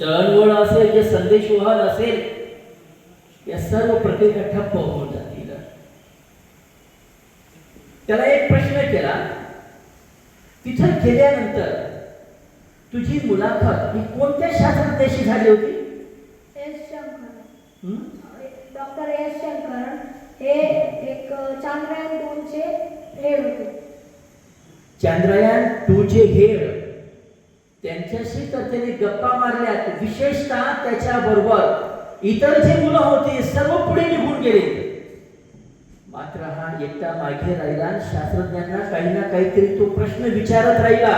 दळणवळ असेल जे संदेशवहन असेल या सर्व प्रक्रिया ठप्प होऊन जातील. त्याला एक प्रश्न केला तिथं गेल्यानंतर तुझी मुलाखत ही कोणत्या शास्त्रज्ञाशी झाली होती? S Shankar. Doctor S Shankar हे एक चांद्रयान दोनचे हेड होते. चांद्रयान टू चे हेड. त्यांच्याशी तर त्याने गप्पा मारल्या विशेषतः त्याच्याबरोबर इतर जे मुलं होते सर्व पुढे निघून गेले. मात्र हा एकटा मागे राहिला शास्त्रज्ञांना काही ना काहीतरी तो प्रश्न विचारत राहिला.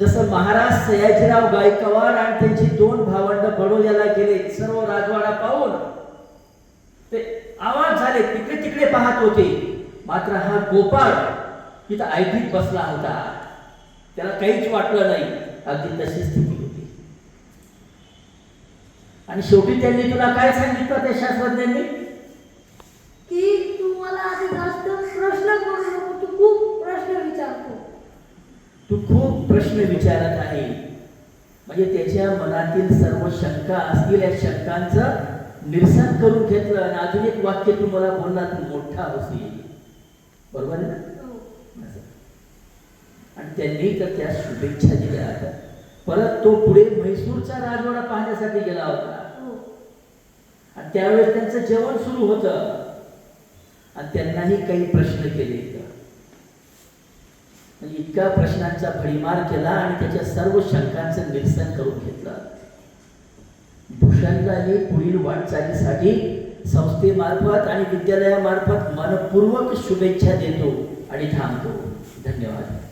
जसं महाराज सयाजीराव गायकवाड आणि त्यांची दोन भावंड बडोद्याला गेले सर्व राजवाडा पाहून ते आवाज झाले तिकडे तिकडे पाहत होते. मात्र हा गोपाळ तिथं ऐकीत बसला होता. त्याला काहीच वाटलं नाही. अगदी तशी स्थिती होती. आणि शेवटी त्यांनी तुला काय सांगितलं त्या शास्त्रज्ञांनी? की तू मला आधी जास्त प्रश्न करू तू खूप प्रश्न विचारतो. तू खूप प्रश्न विचारत आहे. म्हणजे त्याच्या मनातील सर्व शंका असतील या शंकांचं निरसन करून घेतलं आणि अजून एक वाक्य तू मला बोलला तू मोठा होशील बरोबर आहे ना. आणि त्यांनी तर त्या शुभेच्छा दिल्या होत्या परत तो पुढे म्हैसूरचा राजवाडा पाहण्यासाठी गेला होता. हो. आणि त्यावेळेस त्यांचं जेवण सुरू होतं. आणि त्यांनाही काही प्रश्न केले इतका प्रश्नांचा भडीमार केला आणि त्याच्या सर्व शंकांचं निरसन करून घेतलं. भूषणलाही पुढील वाटचालीसाठी संस्थेमार्फत आणि विद्यालयामार्फत मनपूर्वक शुभेच्छा देतो आणि थांबतो. धन्यवाद.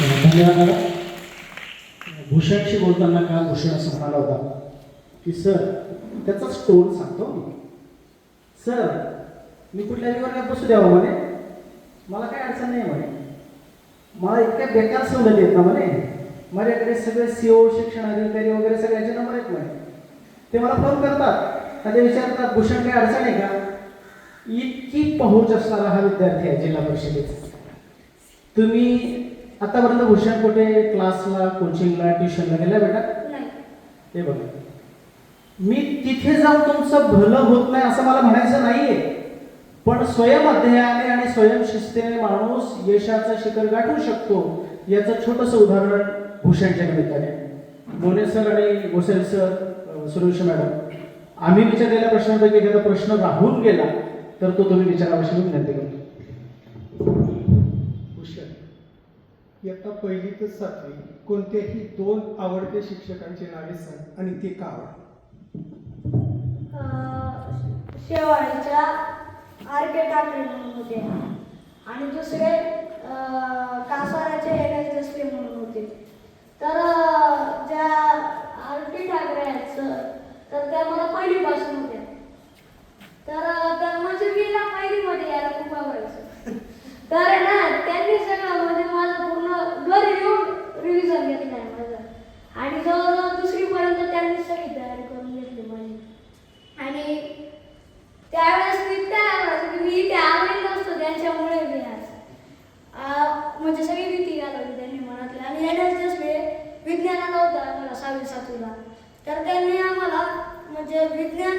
धन्यवाद भूषणशी बोलताना काल भूषण असं म्हणाला होता की सर त्याचा स्टोन सांगतो मी. सर मी कुठल्याही वर्गात बसू द्यावं म्हणे? मला काही अडचण नाही म्हणे. मला इतक्या बेकार सवलती आहेत ना म्हणे. माझ्याकडे सगळे सीओ शिक्षण अधिकारी वगैरे सगळ्यांचे नंबर आहेत म्हणे. ते मला फोन करतात आणि ते विचारतात भूषण काही अडचण आहे का? इतकी पहुंच असणारा हा विद्यार्थी आहे जिल्हा परिषदेचा. तुम्ही आतापर्यंत भूषण कुठे क्लासला कोचिंगला ट्युशनला गेला बेटा? नाही. हे बघा. मी तिथे जाऊन तुमचं भलं होत नाही असं मला म्हणायचं नाहीये. पण स्वयंअध्ययाने आणि स्वयंशिस्तीने माणूस यशाचं शिखर गाठू शकतो याचं छोटंसं उदाहरण भूषणच्या निमित्ताने. मोने सर आणि गोसेल सर सुरेश मॅडम आम्ही विचारलेल्या प्रश्नांपैकी एखादा प्रश्न राहून गेला तर तो तुम्ही विचारावशी मी विनंती करतो. इयत्ता पहिली ते सातवी कोणत्याही दोन आवडते शिक्षकांची नावे सांग आणि ते का आवड शेवाळीच्या आर के ठाकरे म्हणून होते. आणि दुसरे कासाराचे एन एस दसरे म्हणून होते. तर ज्या आर के ठाकरे आहेत सर तर त्या मला पहिलीपासून होत्या. तर म्हणजे मी ना पहिलीमध्ये यायला खूप आवडायचं. तर ना त्यांनी सगळं म्हणजे माझं पूर्ण घरी येऊन रिव्हिजन नाही माझं. आणि जवळजवळ दुसरीपर्यंत त्यांनी सगळी तयारी करून घेतली माझी. आणि त्यावेळेस मी काय की मी इथे आले नसतो त्यांच्यामुळे मी आज म्हणजे सगळी भीती घालवली त्यांनी मनातली. आणि एनर्जीच मी विज्ञानाला होता आम्हाला सहावी सातवीला. तर त्यांनी आम्हाला म्हणजे विज्ञान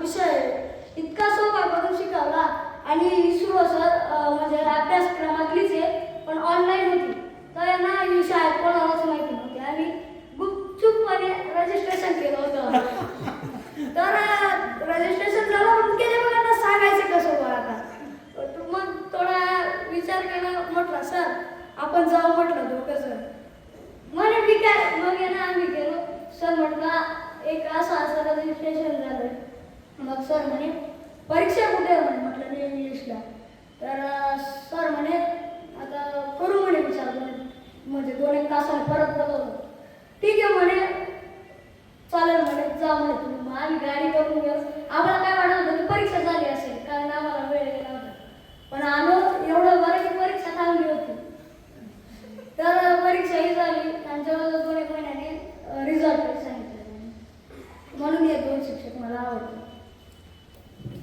विषय इतका सोपा करून शिकवला. आणि इस्रो सर म्हणजे अभ्यासक्रमातलीच आहे पण ऑनलाईन होती. तर ना ही शाळेत कोणालाच माहिती नव्हती आम्ही गुपचूपपणे रजिस्ट्रेशन केलं होतं. तर रजिस्ट्रेशन झालं मग आता मुलांना सांगायचं कसं बरं आता. मग थोडा विचार केला म्हटलं सर आपण जाऊ म्हटलं दोघं कसं म्हणे मी काय? मग आहे ना आम्ही गेलो. सर म्हटलं एक असं असं रजिस्ट्रेशन झालं मग सर म्हणे परीक्षा कुठे आहे? म्हणे म्हटलं इंग्लिशला. तर सर म्हणे आता करू म्हणे विचार म्हणे म्हणजे दोन एक तासाने परत बोलवलं. ठीक आहे म्हणे. चालेल म्हणे जा म्हणे तुम्ही. मग आम्ही गाडी करून गेलो. आम्हाला काय वाटत होतं की परीक्षा झाली असेल कारण आम्हाला वेळ गेला होता पण आलो एवढं बरं की परीक्षा थांबली होती. तर परीक्षाही झाली आणि जवळजवळ दोन एक महिन्याने रिझल्ट सांगितलं. म्हणून हे दोन शिक्षक मला आवडले.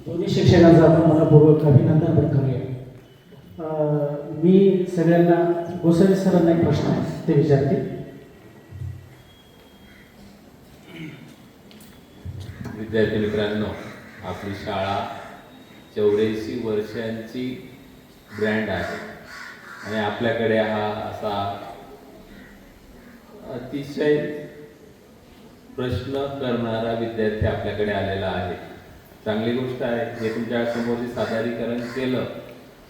दोन्ही शिक्षकांचं आपण मनपूर्वक अभिनंदन पण करूया. मी सगळ्यांना गोसावी सरांना एक प्रश्न आहे. ते विचारतील विद्यार्थी मित्रांनो आपली शाळा चौऱ्याऐंशी वर्षांची ब्रँड आहे. आणि आपल्याकडे हा असा अतिशय प्रश्न करणारा विद्यार्थी आपल्याकडे आलेला आहे. चांगली गोष्ट आहे. हे तुमच्यासमोर सादरीकरण केलं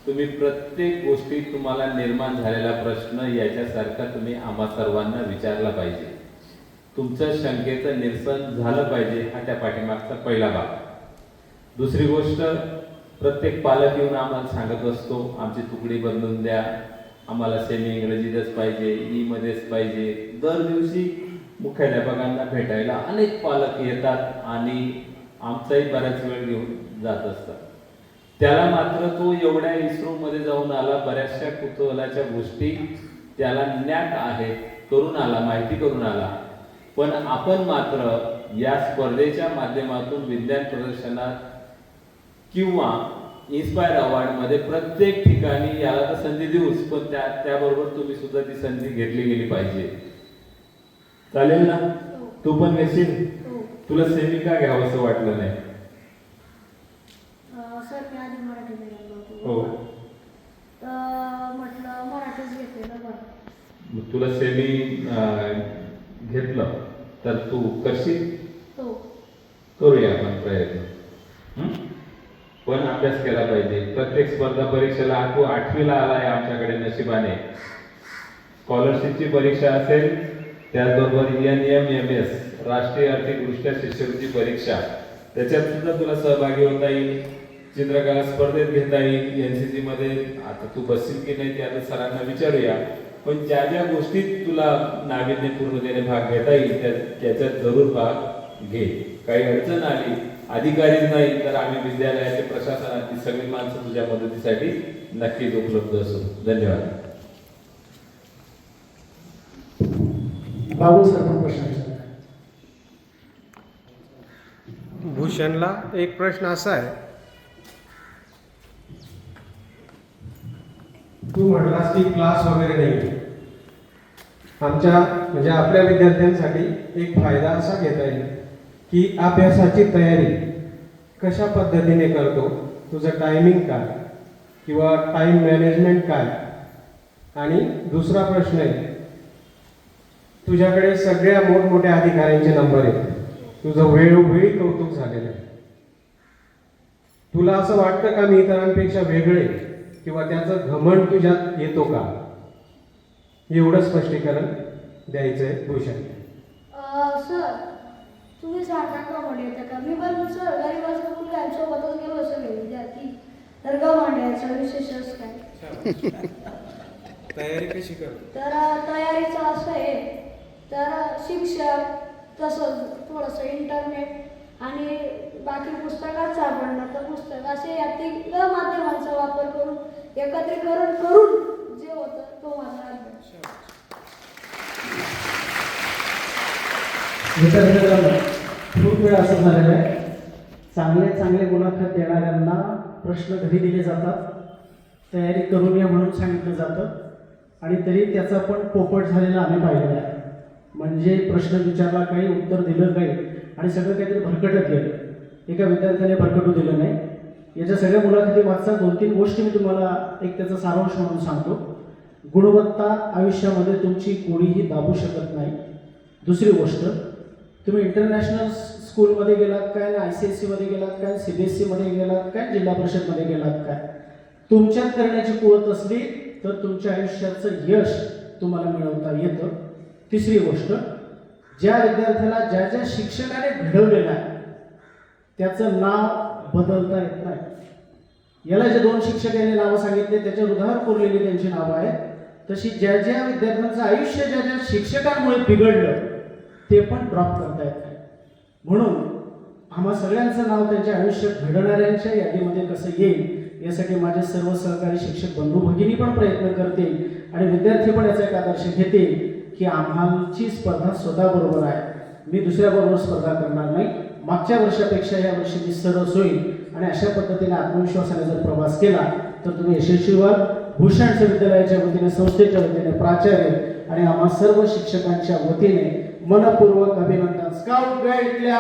तुम्ही प्रत्येक गोष्टीत तुम्हाला निर्माण झालेला प्रश्न याच्यासारखा तुम्ही आम्हा सर्वांना विचारला पाहिजे. तुमचं शंकेचं निरसन झालं पाहिजे हा त्या पाठीमागचा पहिला भाग. दुसरी गोष्ट प्रत्येक पालक येऊन आम्हाला सांगत असतो आमची तुकडी बदलून द्या आम्हाला सेमी इंग्रजीतच पाहिजे ई मध्येच पाहिजे. दर दिवशी मुख्याध्यापकांना भेटायला अनेक पालक येतात आणि आमचाही बराच वेळ घेऊन जात असतात. त्याला मात्र तो एवढ्या इस्रो मध्ये जाऊन आला बऱ्याचशा कुतूहलाच्या गोष्टी त्याला ज्ञात आहे करून आला माहिती करून आला. पण आपण मात्र या स्पर्धेच्या माध्यमातून विज्ञान प्रदर्शनात किंवा इन्स्पायर अवॉर्डमध्ये प्रत्येक ठिकाणी याला तर संधी देऊच पण त्या त्याबरोबर तुम्ही सुद्धा ती संधी घेतली गेली पाहिजे. चालेल ना? तू पण घेशील? हो. तुला सेमी का घ्यावं असं वाटलं नाही अं, सर मी आधी मराठी medium ला हो. तर म्हटलं मराठीच घेतलेलं बरं. मग तुला सेमी घेतलं तर तू करशील? हो. करूया आपण प्रयत्न? पण अभ्यास केला पाहिजे. प्रत्येक स्पर्धा परीक्षेला तू आठवीला आलाय आमच्याकडे नशिबाने. स्कॉलरशिपची परीक्षा असेल त्याचबरोबर एन एम एम एस राष्ट्रीय आर्थिकदृष्ट्या शिष्यवृत्ती परीक्षा. त्याच्यात सुद्धा तुला सहभागी होता येईल. चित्रकला स्पर्धेत घेता येईल एनसीसी मध्ये. आता तू बसशील की नाही ते आता सरांना विचारूया. पण ज्या ज्या गोष्टीत तुला नाविन्यपूर्णतेने भाग घेता येईल त्या त्याच्यात जरूर भाग घे. काही अडचण आली अधिकारीच नाही तर आम्ही विद्यालयाचे प्रशासनाची सगळी माणसं तुझ्या मदतीसाठी नक्कीच उपलब्ध असू. धन्यवाद. बाबू सर पण प्रश्न विचारतात. भूषणला एक प्रश्न असा आहे. तू म्हटलास की क्लास वगैरे नाही. आमच्या म्हणजे आपल्या विद्यार्थ्यांसाठी एक फायदा असा घेता येईल की अभ्यासाची तयारी कशा पद्धतीने करतो तुझं टायमिंग काय किंवा टाईम मॅनेजमेंट काय? आणि दुसरा प्रश्न आहे तुझ्याकडे सगळ्या मोठमोठ्या अधिकाऱ्यांचे नंबर आहेत. तुझं वेळोवेळी कौतुक झालेलं आहे. तुला असं वाटतं का मी इतरांपेक्षा वेगळे? किंवा त्याचं घमंड तुझ्यात येतो का? एवढं स्पष्टीकरण द्यायचं आहे भूषण अं, सर तुम्ही सांगा का येतं का? मी पण सर गरीबाचं गेलो सगळे विद्यार्थी. तर गव्हाण याचा विशेषच काय? तयारी कशी करतो तर तयारीचं असं आहे. तर शिक्षक तसंच थोडंसं इंटरनेट आणि बाकी पुस्तकात सापडणं तर पुस्तक असे या तीन माध्यमांचा वापर करून एकत्रीकरण करून जे होत तो माझा खूप वेळ असं झालेलं आहे. चांगले चांगले मुलाखत देणाऱ्यांना प्रश्न घरी दिले जातात. तयारी करून या म्हणून सांगितलं जातं. आणि तरी त्याचा पण पोपट झालेला आम्ही पाहिलेला आहे. म्हणजे प्रश्न विचारला काही उत्तर दिलं नाही आणि सगळं काहीतरी भरकटत गेलं. एका विद्यार्थ्याने भरकटू दिलं नाही. याच्या सगळ्या मुलाखती वाचता दोन तीन गोष्टी मी तुम्हाला एक त्याचा सारांश म्हणून सांगतो. गुणवत्ता आयुष्यामध्ये तुमची कोणीही दाबू शकत नाही. दुसरी गोष्ट तुम्ही इंटरनॅशनल स्कूलमध्ये गेलात काय ना आय सी एस सीमध्ये गेलात काय सी बी एस सीमध्ये गेलात काय जिल्हा परिषदमध्ये गेलात काय? तुमच्यात करण्याची कुवत असली तर तुमच्या आयुष्याचं यश तुम्हाला मिळवता येतं. तिसरी गोष्ट ज्या विद्यार्थ्याला ज्या ज्या शिक्षकाने घडवलेलं आहे त्याचं नाव बदलता येत नाही. याला जे दोन शिक्षक यांनी नावं सांगितले त्याच्या हृदयावर कोरलेली त्यांची नावं आहेत. तशी ज्या ज्या विद्यार्थ्यांचं आयुष्य ज्या ज्या शिक्षकांमुळे बिघडलं ते पण ड्रॉप करता येत नाही. म्हणून आम्हा सगळ्यांचं नाव त्यांच्या आयुष्य घडणाऱ्यांच्या यादीमध्ये कसं येईल यासाठी माझे सर्व सहकारी शिक्षक बंधू भगिनी पण प्रयत्न करतील आणि विद्यार्थी पण याचा एक आदर्श घेतील की आम्हाची स्पर्धा स्वतःबरोबर आहे. मी दुसऱ्याबरोबर स्पर्धा करणार नाही. मागच्या वर्षापेक्षा या वर्षी मी सरस होईल आणि अशा पद्धतीने आत्मविश्वासाने जर प्रवास केला तर तुम्ही यशस्वी व्हाल भूषण विद्यालयाच्या वतीने संस्थेच्या वतीने प्राचार्य आणि आम्हा सर्व शिक्षकांच्या वतीने मनपूर्वक अभिनंदन. स्काउट गाईडल्या